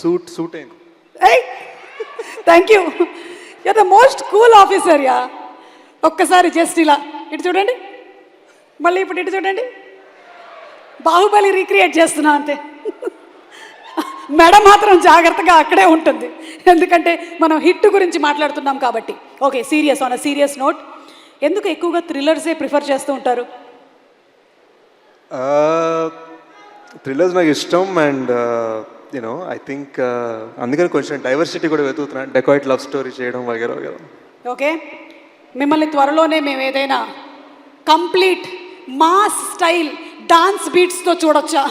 Suit suit అయింది. ఏయ్! Thank you you the most cool officer yeah ఒక్కసారి just ఇలా. ఇటు చూడండి. మళ్ళీ ఇప్పుడు ఇటు చూడండి. బాహుబలి రీక్రియేట్ చేస్తున్నా అంతే. మెడ మాత్రం జాగ్రత్తగా అక్కడే ఉంటుంది. ఎందుకంటే మనం హిట్ గురించి మాట్లాడుతున్నాం కాబట్టి. Okay serious on a serious note ఎందుకు ఎక్కువగా థ్రిల్లర్సే ప్రిఫర్ చేస్తూ ఉంటారు? థ్రిల్లర్స్ నాకు ఇష్టం అండ్ యూనో ఐ థింక్ అందుకని కొంచెం డైవర్సిటీ కూడా వెతుకుతున్నాను డెకాయిట్ లవ్ స్టోరీ చేయడం వగేరా వగేరా. ఓకే మిమ్మల్ని త్వరలోనే మేము ఏదైనా కంప్లీట్ మాస్ స్టైల్ డాన్స్ బీట్స్తో చూడొచ్చా?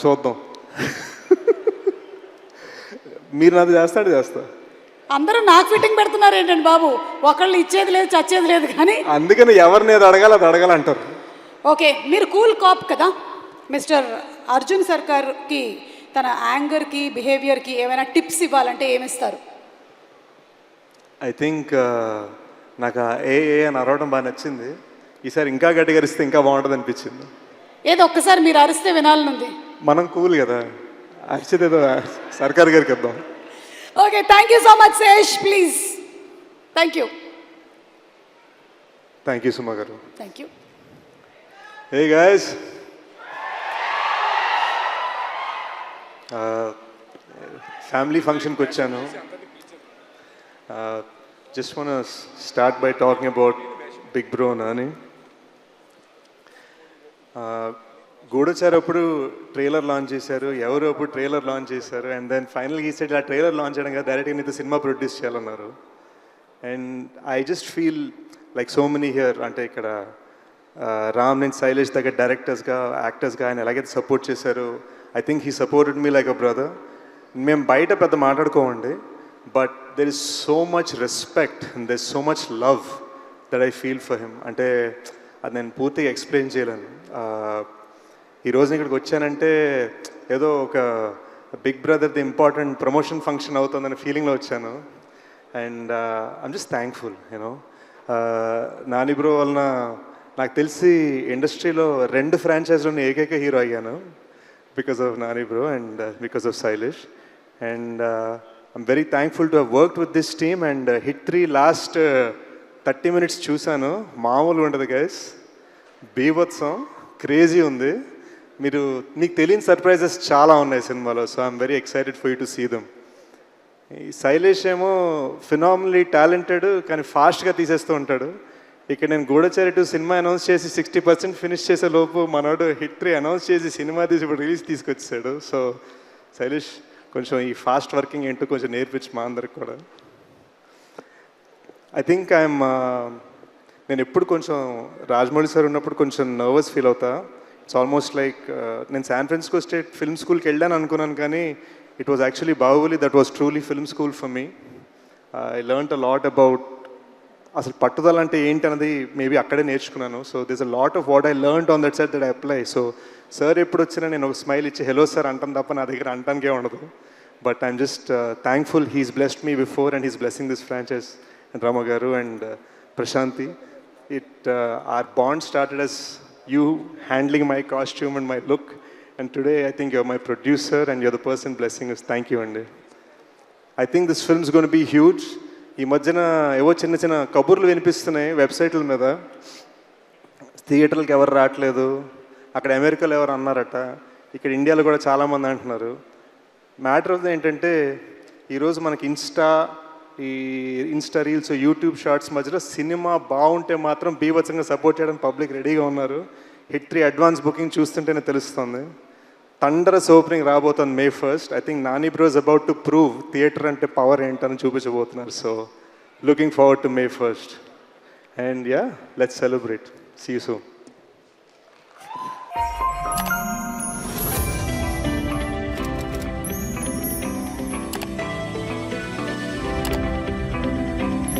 చూద్దాం. మీరు నాది చేస్తాడు చేస్తా. అందరూ నాకు ఫిట్టింగ్ పెడుతున్నారు ఏంటండి బాబు? ఒకళ్ళు ఇచ్చేది లేదు చచ్చేది లేదు కానీ. అందుకని ఎవరిని అడగాలి అది అడగాలంటారు. ఓకే మీరు కూల్ కాప్ కదా? మిస్టర్ అర్జున్ సర్కార్కి తన యాంగర్కి బిహేవియర్కి ఏమైనా టిప్స్ ఇవ్వాలంటే ఏమిస్తారు? ఐ థింక్ నాకు ఏ ఏ అని అరవడం బాగా నచ్చింది. ఈసారి ఇంకా గట్టిగరిస్తే ఇంకా బాగుంటుంది అనిపించింది ఏదో ఒక్కసారి మీరు అరిస్తే వినాలనుంది. మనం కూల్ కదా. అరిచేది ఏదో సర్కార్ గారికి ఇద్దాం. Okay thank you so much Sesh please. Thank you. Thank you Suma garu. Thank you. Hey guys family ఫంక్షన్కి వచ్చాను. Just one start by talking about big bro అని గూడచార్ అప్పుడు ట్రైలర్ లాంచ్ చేశారు ఎవరు అప్పుడు ట్రైలర్ లాంచ్ చేశారు అండ్ దెన్ ఫైనల్గా ఈ సైడ్ ఆ ట్రైలర్ లాంచ్ చేయడం కదా డైరెక్ట్గా నీతో సినిమా ప్రొడ్యూస్ చేయాలన్నారు. And I just feel like so many here అంటే ఇక్కడ రామ్ నేను శైలేష్ దగ్గర డైరెక్టర్స్గా యాక్టర్స్గా ఆయన ఎలాగైతే సపోర్ట్ చేశారు I think he supported me like a brother మేము బయట పెద్ద మాట్లాడుకోమండి but there is so much respect and there so much love that I feel for him అంటే అది నేను పూర్తిగా ఎక్స్ప్లెయిన్ చేయలేను. ఈరోజు ఇక్కడికి వచ్చానంటే ఏదో ఒక బిగ్ బ్రదర్ది ఇంపార్టెంట్ ప్రమోషన్ ఫంక్షన్ అవుతుందనే ఫీలింగ్లో వచ్చాను. And I'm just thankful you know Nani bro వలన నాకు తెలిసి ఇండస్ట్రీలో రెండు ఫ్రాంచైజ్లోని ఏకైక హీరో అయ్యాను. Because of Nani bro and because of Sailesh and I'm very thankful to work with this team and hit three last thirty minutes చూశాను. మామూలు ఉండదు గైస్ బీభత్సం క్రేజీ ఉంది. మీరు నీకు తెలియని సర్ప్రైజెస్ చాలా ఉన్నాయి సినిమాలో so I'm very excited for you to see them ఈ శైలేష్ ఏమో ఫినామినలీ టాలెంటెడ్ కానీ ఫాస్ట్గా తీసేస్తూ ఉంటాడు. ఇక్కడ నేను గూఢచారి టూ సినిమా అనౌన్స్ చేసి సిక్స్టీ పర్సెంట్ ఫినిష్ చేసే లోపు మనోడు హిట్ త్రీ అనౌన్స్ చేసి సినిమా తీసి ఇప్పుడు రిలీజ్ తీసుకొచ్చాడు. సో శైలేష్ కొంచెం ఈ ఫాస్ట్ వర్కింగ్ ఏంటో కొంచెం నేర్పించు మా అందరికి కూడా. ఐ థింక్ ఐఎమ్ నేను ఎప్పుడు కొంచెం రాజమౌళి సార్ ఉన్నప్పుడు కొంచెం నర్వస్ ఫీల్ అవుతా. ఇట్స్ ఆల్మోస్ట్ లైక్ నేను శాన్ ఫ్రాన్సిస్కో స్టేట్ ఫిల్మ్ స్కూల్కి వెళ్ళాను అనుకున్నాను కానీ it was actually Baahubali that was truly film school for me I learn a lot about అసలు పట్టుదల అంటే ఏంటి అన్నది మేబీ అక్కడే నేర్చుకున్నాను. So this a lot of what I learn on that set that I apply so sir ఎప్పుడు వచ్చినా నేను ఒక స్మైల్ ఇచ్చి హలో సార్ అంటాను తప్ప నా దగ్గర అంటానికే ఉండదు. But I'm just thankful he's blessed me before and he's blessing this franchise and Rama గారు and Prashanti it are bond started as you handling my costume and my look and today I think your my producer and your the person blessing is thank you అండి I think this films gonna be huge ఈ మధ్యన ఏవో చిన్న చిన్న కబుర్లు వినిపిస్తున్నాయి వెబ్సైట్ల మీద. థియేటర్లకు ఎవరు రావట్లేదు. అక్కడ అమెరికాలో ఎవరు అన్నారట. ఇక్కడ ఇండియాలో కూడా చాలామంది అంటున్నారు. మ్యాటర్ ఆఫ్ ఏంటంటే ఈరోజు మనకి ఇన్స్టా ఈ ఇన్స్టా రీల్స్ యూట్యూబ్ షార్ట్స్ మధ్యలో సినిమా బాగుంటే మాత్రం బీభత్సంగా సపోర్ట్ చేయడానికి పబ్లిక్ రెడీగా ఉన్నారు. హిట్ త్రీ అడ్వాన్స్ బుకింగ్ చూస్తుంటేనే తెలుస్తుంది. తండరస్ ఓపెనింగ్ రాబోతుంది May first I think Nani bro's about to prove theatre అంటే పవర్ ఏంటని చూపించబోతున్నారు. So looking forward to May first and yeah let's celebrate see soon